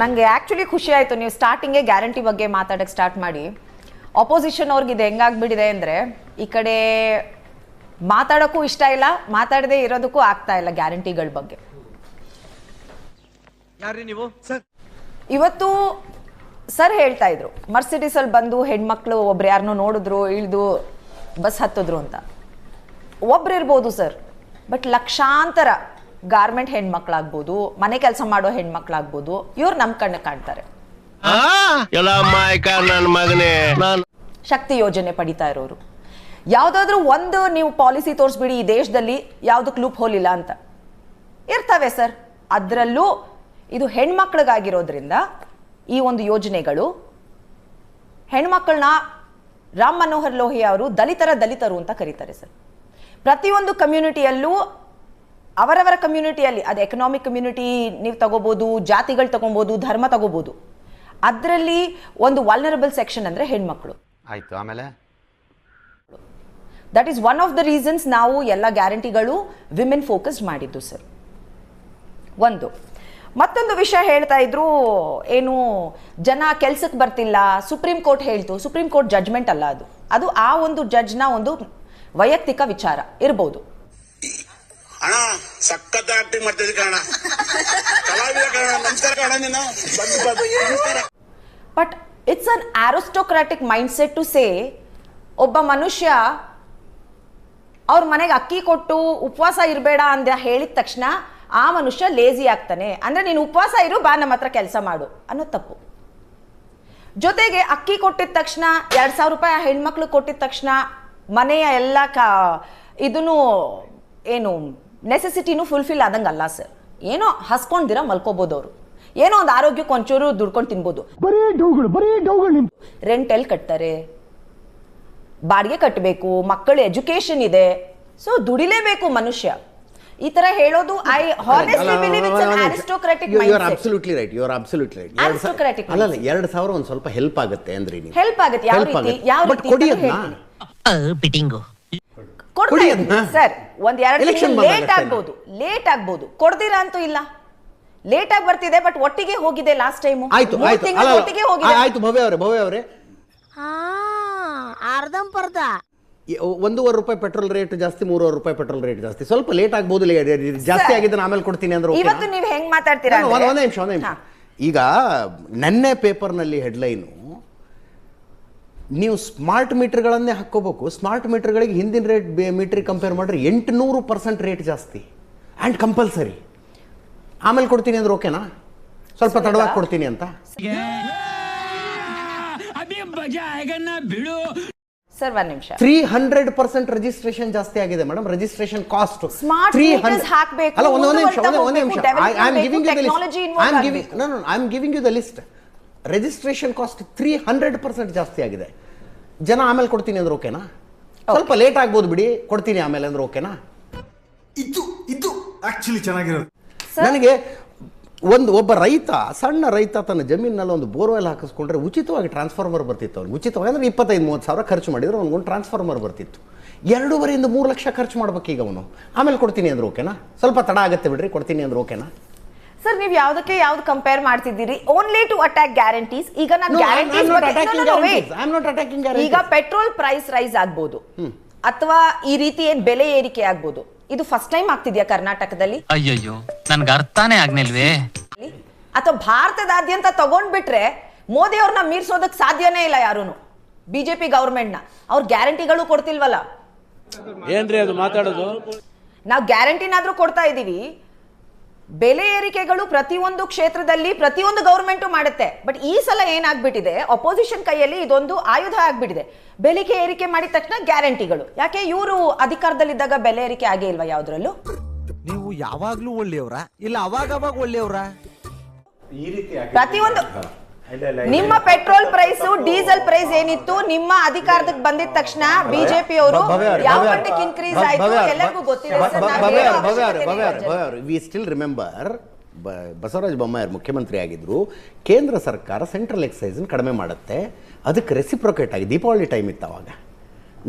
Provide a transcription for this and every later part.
ನನಗೆ ಆಕ್ಚುಲಿ ಖುಷಿ ಆಯ್ತು. ನೀವು ಸ್ಟಾರ್ಟಿಂಗೇ ಗ್ಯಾರಂಟಿ ಬಗ್ಗೆ ಮಾತಾಡೋಕ್ಕೆ ಸ್ಟಾರ್ಟ್ ಮಾಡಿ. ಅಪೋಸಿಷನ್ ಅವ್ರಿಗೆ ಇದು ಹೆಂಗಾಗ್ಬಿಟ್ಟಿದೆ ಅಂದ್ರೆ ಈ ಕಡೆ ಮಾತಾಡೋಕ್ಕೂ ಇಷ್ಟ ಇಲ್ಲ ಮಾತಾಡದೇ ಇರೋದಕ್ಕೂ ಆಗ್ತಾ ಇಲ್ಲ ಗ್ಯಾರಂಟಿಗಳ ಬಗ್ಗೆ. ಯಾರ್ರಿ ನೀವು? ಸರ್. ಇವತ್ತು ಸರ್ ಹೇಳ್ತಾ ಇದ್ರು ಮರ್ಸಿಡೀಸಲ್ಲಿ ಬಂದು ಹೆಣ್ಮಕ್ಳು ಒಬ್ರು ಯಾರನ್ನೋ ನೋಡಿದ್ರು ಇಳಿದು ಬಸ್ ಹತ್ತಿದ್ರು ಅಂತ. ಒಬ್ರು ಇರ್ಬೋದು ಸರ್ ಬಟ್ ಲಕ್ಷಾಂತರ ಗಾರ್ಮೆಂಟ್ ಹೆಣ್ಮಕ್ಳಾಗ್ಬೋದು ಮನೆ ಕೆಲಸ ಮಾಡೋ ಹೆಣ್ಮಕ್ಳಾಗ್ಬೋದು ಇವ್ರು ನಮ್ ಕಣ್ಣು ಕಾಣ್ತಾರೆ. ಶಕ್ತಿ ಯೋಜನೆ ಪಡಿತಾ ಇರೋರು. ಯಾವ್ದಾದ್ರು ಒಂದು ನೀವು ಪಾಲಿಸಿ ತೋರಿಸ್ಬಿಡಿ ಈ ದೇಶದಲ್ಲಿ ಯಾವ್ದಕ್ ಲೂಪ್ ಹೋಲ್ ಇಲ್ಲ ಅಂತ. ಇರ್ತವೆ ಸರ್. ಅದರಲ್ಲೂ ಇದು ಹೆಣ್ಮಕ್ಳಿಗಾಗಿರೋದ್ರಿಂದ ಈ ಒಂದು ಯೋಜನೆಗಳು ಹೆಣ್ಮಕ್ಳನ್ನ ರಾಮ್ ಮನೋಹರ್ ಲೋಹಿಯಾ ಅವರು ದಲಿತರ ದಲಿತರು ಅಂತ ಕರೀತಾರೆ ಸರ್. ಪ್ರತಿಯೊಂದು ಕಮ್ಯುನಿಟಿಯಲ್ಲೂ ಅವರವರ ಕಮ್ಯುನಿಟಿಯಲ್ಲಿ ಅದು ಎಕನಾಮಿಕ್ ಕಮ್ಯುನಿಟಿ ನೀವು ತಗೋಬೋದು ಜಾತಿಗಳು ತಗೊಬೋದು ಧರ್ಮ ತಗೋಬೋದು ಅದರಲ್ಲಿ ಒಂದು ವಲ್ನರಬಲ್ ಸೆಕ್ಷನ್ ಅಂದರೆ ಹೆಣ್ಮಕ್ಳು. ಆಯ್ತು ಆಮೇಲೆ? That is one of the reasons ನಾವು ಎಲ್ಲ ಗ್ಯಾರಂಟಿಗಳು ವಿಮೆನ್ ಫೋಕಸ್ಡ್ ಮಾಡಿದ್ದು ಸರ್ ಒಂದು. ಮತ್ತೊಂದು ವಿಷಯ ಹೇಳ್ತಾ ಇದ್ರು ಏನು ಜನ ಕೆಲ್ಸಕ್ಕೆ ಬರ್ತಿಲ್ಲ ಸುಪ್ರೀಂ ಕೋರ್ಟ್ ಹೇಳ್ತು ಸುಪ್ರೀಂ ಕೋರ್ಟ್ ಜಡ್ಜ್ಮೆಂಟ್ ಅಲ್ಲ ಅದು. ಅದು ಆ ಒಂದು ಜಡ್ಜ್ನ ಒಂದು ವೈಯಕ್ತಿಕ ವಿಚಾರ ಇರ್ಬೋದು. ಅಣ್ಣ ಸಖತ್ ಆಕ್ಟಿಂಗ್ ಕಲಾವಿದ ನಮಸ್ಕಾರ but it's an aristocratic mindset to say ಒಬ್ಬ ಮನುಷ್ಯ ಅವ್ರ ಮನೆಗೆ ಅಕ್ಕಿ ಕೊಟ್ಟು ಉಪವಾಸ ಇರಬೇಡ ಅಂತ ಹೇಳಿದ ತಕ್ಷಣ ಆ ಮನುಷ್ಯ ಲೇಜಿ ಆಗ್ತಾನೆ. ಅಂದ್ರೆ ನೀನು ಉಪವಾಸ ಇರು, ಬಾ, ನಮ್ಮ ಹತ್ರ ಕೆಲಸ ಮಾಡು ಅನ್ನೋ ತಪ್ಪು. ಜೊತೆಗೆ ಅಕ್ಕಿ ಕೊಟ್ಟಿದ ತಕ್ಷಣ, ಎರಡ್ ಸಾವಿರ ರೂಪಾಯಿ ಆ ಹೆಣ್ಮಕ್ಳು ಕೊಟ್ಟಿದ ತಕ್ಷಣ ಮನೆಯ ಎಲ್ಲ ಕಾ ಇದನ್ನು ಏನು ನೆಸೆಸಿಟಿನೂ ಫುಲ್ಫಿಲ್ ಆದಂಗೆ ಅಲ್ಲ ಸರ್ ಏನೋ ಹಸ್ಕೊಂಡಿರ ಮಲ್ಕೋಬೋದು ಅವರು ಏನೋ ಒಂದು ಆರೋಗ್ಯಕ್ಕೆ ಒಂಚೂರು ದುಡ್ಕೊಂಡು ತಿನ್ಬೋದು ಬರೀ ಡೌಗಳು ಬರೀ ಡೌಗಳು ನಿಮ್ ರೆಂಟ್ ಎಲ್ಲಿ ಕಟ್ತಾರೆ ಬಾಡಿಗೆ ಕಟ್ಟಬೇಕು ಮಕ್ಕಳು ಎಜುಕೇಶನ್ ಇದೆ ಸೊ ದುಡಿಲೇಬೇಕು ಮನುಷ್ಯ ಈ ತರ ಹೇಳೋದು I honestly believe it's an aristocratic you are absolutely right you are absolutely right ಅಲ್ಲ ಅಲ್ಲ ಎರಡು ಸಾವಿರ ಒಂದು ಸ್ವಲ್ಪ ಹೆಲ್ಪ್ ಆಗುತ್ತೆ ಅಂದ್ರೆ ನೀವು ಹೆಲ್ಪ್ ಆಗುತ್ತೆ ಯಾವ ರೀತಿ ಯಾವ ರೀತಿ ಕೊಡಿ ಅಂತ ಅದ್ನ. ಬಿಟಿಂಗು ಕೊಡ್ತಾ. ಸರ್ ಒಂದ್ ಎರಡು ತಿಂಗಳು ಲೇಟ್? ಆಗ್ಬೋದು ಲೇಟ್ ಆಗ್ಬೋದು. ಕೊಡ್ತೀರಾ ಅಂತೂ ಇಲ್ಲ. ಲೇಟ್ ಆಗಿ ಬರ್ತಿದೆ ಬಟ್ ಒಟ್ಟಿಗೆ ಹೋಗಿದೆ ಲಾಸ್ಟ್ ಟೈಮ್ ಆಯ್ತು ಆಯ್ತು. ಅಲ್ಲ, ಅಲ್ಲ. ಒಟ್ಟಿಗೆ ಹೋಗಿದೆ. ಆಯ್ತು ಭವ್ಯ ಅವರೇ ಭವ್ಯ ಅವರೇ. ಅರ್ಧಂ ಪರ್ಧ ಒಂದೂವರೆ ರೂಪಾಯಿ ಪೆಟ್ರೋಲ್ ರೇಟ್ ಜಾಸ್ತಿ ಮೂರುವರೆ ರೂಪಾಯಿ ಪೆಟ್ರೋಲ್ ರೇಟ್ ಜಾಸ್ತಿ. ಸ್ವಲ್ಪ ಲೇಟ್ ಆಗ್ಬೋದು ಜಾಸ್ತಿ ಆಗಿದ್ರೆ ಆಗಿದ್ದನ್ನ ಆಮೇಲೆ ಕೊಡ್ತೀನಿ ಅಂದ್ರೆ? ಇವತ್ತು ನೀವು ಹೆಂಗ್ ಮಾತಾಡ್ತೀರಾ ಒಂದ್ ನಿಮಿಷ ಒಂದ್ ನಿಮಿಷ. ಈಗ ನೆನ್ನೆ ಪೇಪರ್ನಲ್ಲಿ ಹೆಡ್ಲೈನು ನೀವು ಸ್ಮಾರ್ಟ್ ಮೀಟರ್ಗಳನ್ನೇ ಹಾಕ್ಕೋಬೇಕು. ಸ್ಮಾರ್ಟ್ ಮೀಟರ್ಗಳಿಗೆ ಹಿಂದಿನ ರೇಟ್ ಮೀಟ್ರಿಗೆ ಕಂಪೇರ್ ಮಾಡಿದ್ರೆ ಎಂಟುನೂರು ಪರ್ಸೆಂಟ್ ರೇಟ್ ಜಾಸ್ತಿ. ಆ್ಯಂಡ್ ಕಂಪಲ್ಸರಿ ಆಮೇಲೆ ಕೊಡ್ತೀನಿ ಅಂದ್ರೆ ಓಕೆನಾ ಸ್ವಲ್ಪ ತಡವಾಗಿ ಕೊಡ್ತೀನಿ ಅಂತ. ಸರ್ ಒಂದ್ ನಿಮಿಷ. ತ್ರೀ ಹಂಡ್ರೆಡ್ ಪರ್ಸೆಂಟ್ ರಿಜಿಸ್ಟ್ರೇಷನ್ ಜಾಸ್ತಿ ಆಗಿದೆ madam registration cost three hundred ಹಾಕ್ಬೇಕು, ಅಲ್ಲ ಒಂದ್ ನಿಮಿಷ ಒಂದ್ ನಿಮಿಷ. I am giving you the list I am giving you the list registration cost three hundred percent ಜಾಸ್ತಿ ಆಗಿದೆ. ಜನ ಆಮೇಲೆ ಕೊಡ್ತೀನಿ ಅಂದ್ರೆ ಓಕೆನಾ? ಸ್ವಲ್ಪ ಲೇಟ್ ಆಗ್ಬೋದು ಬಿಡಿ ಕೊಡ್ತೀನಿ ಆಮೇಲೆ ಅಂದ್ರೆ ಓಕೆನಾ? ಇದು ಇದು ಆಕ್ಚುಲಿ ಚೆನ್ನಾಗಿರೋದು. ನನಗೆ ಒಂದು ಒಬ್ಬ ರೈತ ಸಣ್ಣ ರೈತ ತನ್ನ ಜಮೀನಲ್ಲಿ ಒಂದು ಬೋರ್ವೆಲ್ ಹಾಕಿಸ್ಕೊಂಡ್ರೆ ಉಚಿತವಾಗಿ ಟ್ರಾನ್ಸ್ಫಾರ್ಮರ್ ಬರ್ತಿತ್ತು ಅವ್ನಿಗೆ. ಉಚಿತವಾಗಿ ಅಂದ್ರೆ ಇಪ್ಪತ್ತೈದು ಮೂವತ್ತು ಸಾವಿರ ಖರ್ಚು ಮಾಡಿದ್ರೆ ಅವ್ನಿಗೊಂದು ಟ್ರಾನ್ಸ್ಫಾರ್ಮರ್ ಬರ್ತಿತ್ತು. ಎರಡೂವರೆಯಿಂದ ಮೂರು ಲಕ್ಷ ಖರ್ಚು ಮಾಡ್ಬೇಕು ಈಗ ಅವನು. ಆಮೇಲೆ ಕೊಡ್ತೀನಿ ಅಂದ್ರೆ ಓಕೆನಾ? ಸ್ವಲ್ಪ ತಡ ಆಗುತ್ತೆ ಬಿಡ್ರಿ ಕೊಡ್ತೀನಿ ಅಂದ್ರೆ ಓಕೆನಾ? ಸರ್ ನೀವು ಯಾವ್ದಕ್ಕೆ ಯಾವ್ದು ಕಂಪೇರ್ ಮಾಡ್ತಿದ್ದೀರಿ? ಓನ್ಲಿ ಟು ಅಟ್ಯಾಕ್ ಗ್ಯಾರಂಟೀಸ್ ಈಗ ನಾನು No, I'm- I'm not attacking guarantees. Guarantees I'm not ಈಗ ಪೆಟ್ರೋಲ್ ಪ್ರೈಸ್ ರೈಸ್ ಆಗ್ಬೋದು. ಅಥವಾ ಈ ರೀತಿ ಏನ್ ಬೆಲೆ ಏರಿಕೆ ಆಗ್ಬೋದು? ಇದು ಫಸ್ಟ್ ಟೈಮ್ ಆಗ್ತಿದ್ಯಾ ಕರ್ನಾಟಕದಲ್ಲಿ? ಅಯ್ಯಯ್ಯೋ ನನ್ಗೆ ಅರ್ಥನೇ ಆಗ್ನಿಲ್ವೇ ಅಥವಾ ಭಾರತದಾದ್ಯಂತ ತಗೊಂಡ್ಬಿಟ್ರೆ ಮೋದಿ ಅವ್ರನ್ನ ಮೀರ್ಸೋದಕ್ ಸಾಧ್ಯನೇ ಇಲ್ಲ ಯಾರೂನು. ಬಿಜೆಪಿ ಗೌರ್ಮೆಂಟ್ನ ಅವ್ರ ಗ್ಯಾರಂಟಿಗಳು ಕೊಡ್ತಿಲ್ವಲ್ಲ? ಏನ್ರಿ ಅದು ಮಾತಾಡೋದು? ನಾವು ಗ್ಯಾರಂಟಿನಾದ್ರೂ ಕೊಡ್ತಾ ಇದೀವಿ ಬೆಲೆ ಏರಿಕೆಗಳು ಪ್ರತಿಯೊಂದು ಕ್ಷೇತ್ರದಲ್ಲಿ ಪ್ರತಿಯೊಂದು ಗೌರ್ಮೆಂಟು ಮಾಡುತ್ತೆ. ಬಟ್ ಈ ಸಲ ಏನಾಗ್ಬಿಟ್ಟಿದೆ? ಅಪೋಸಿಷನ್ ಕೈಯಲ್ಲಿ ಇದೊಂದು ಆಯುಧ ಆಗ್ಬಿಟ್ಟಿದೆ. ಬೆಲೆಗೆ ಏರಿಕೆ ಮಾಡಿದ ತಕ್ಷಣ ಗ್ಯಾರಂಟಿಗಳು. ಯಾಕೆ ಇವರು ಅಧಿಕಾರದಲ್ಲಿದ್ದಾಗ ಬೆಲೆ ಏರಿಕೆ ಆಗೇ ಇಲ್ವಾ ಯಾವ್ದ್ರಲ್ಲೂ? ನೀವು ಯಾವಾಗ್ಲೂ ಒಳ್ಳೆಯವರ? ಇಲ್ಲ ಅವಾಗ ಅವಾಗ ಒಳ್ಳೆಯವ್ರ ಪ್ರತಿಯೊಂದು ನಿಮ್ಮ ಪೆಟ್ರೋಲ್ ಪ್ರೈಸ್ ಡೀಸೆಲ್ ಪ್ರೈಸ್ ಏನಿತ್ತು? ನಿಮ್ಮ ಅಧಿಕಾರದಕ್ಕೆ ಬಂದಿದ ತಕ್ಷಣ ಬಿಜೆಪಿ ಅವರು ಯಾವ ಮಟ್ಟಕ್ಕೆ ಇನ್ಕ್ರೀಸ್ ಆಯ್ತು? ಎಲ್ಲರಿಗೂ ಗೊತ್ತಿದೆ we still remember Basavaraja Bommai ಮುಖ್ಯಮಂತ್ರಿ ಆಗಿದ್ರು. ಕೇಂದ್ರ ಸರ್ಕಾರ ಸೆಂಟ್ರಲ್ ಎಕ್ಸೈಸ್ ಕಡಿಮೆ ಮಾಡುತ್ತೆ. ಅದಕ್ಕೆ ರೆಸಿಪ್ರೊಕೇಟ್ ಆಗಿ ದೀಪಾವಳಿ ಟೈಮ್ ಇತ್ತು ಅವಾಗ.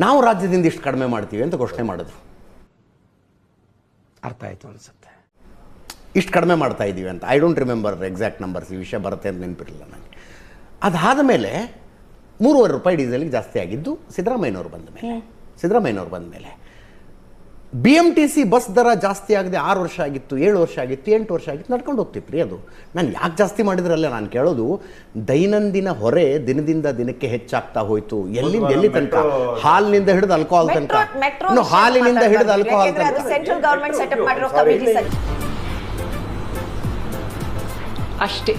ನಾವು ರಾಜ್ಯದಿಂದ ಇಷ್ಟು ಕಡಿಮೆ ಮಾಡ್ತೀವಿ ಅಂತ ಘೋಷಣೆ ಮಾಡಿದ್ರು. ಅರ್ಥ ಆಯ್ತು ಅನ್ಸುತ್ತೆ. ಇಷ್ಟು ಕಡಿಮೆ ಮಾಡ್ತಾ ಇದ್ದೀವಿ ಅಂತ. I don't remember exact numbers ಈ ವಿಷಯ ಬರುತ್ತೆ ಅಂತ ನೆನಪಿರಲಿಲ್ಲ ನನಗೆ ಅದಾದ ಮೇಲೆ ಮೂರುವರೆ ರೂಪಾಯಿ ಡೀಸೆಲ್ಗೆ ಜಾಸ್ತಿ ಆಗಿದ್ದು ಸಿದ್ದರಾಮಯ್ಯನವ್ರು ಬಂದ ಮೇಲೆ. ಸಿದ್ದರಾಮಯ್ಯನವ್ರು ಬಂದ ಮೇಲೆ. B M T C bus ದರ ಜಾಸ್ತಿ ಆಗದೆ ಆರು ವರ್ಷ ಆಗಿತ್ತು ಏಳು ವರ್ಷ ಆಗಿತ್ತು ಎಂಟು ವರ್ಷ ಆಗಿತ್ತು ನಡ್ಕೊಂಡು ಹೋಗ್ತಿತ್ತು ರೀ ಅದು. ನಾನು ಯಾಕೆ ಜಾಸ್ತಿ ಮಾಡಿದ್ರಲ್ಲ ನಾನು ಕೇಳೋದು ದೈನಂದಿನ ಹೊರೆ ದಿನದಿಂದ ದಿನಕ್ಕೆ ಹೆಚ್ಚಾಗ್ತಾ ಹೋಯ್ತು. ಎಲ್ಲಿಂದ ಎಲ್ಲಿ ತನಕ? ಹಾಲಿನಿಂದ ಹಿಡಿದು ಆಲ್ಕೋಹಾಲ್ ತನಕ? ಹಾಲಿನಿಂದ ಹಿಡಿದು ಆಲ್ಕೋಹಾಲ್ ತನಕ? ಅಷ್ಟೇ.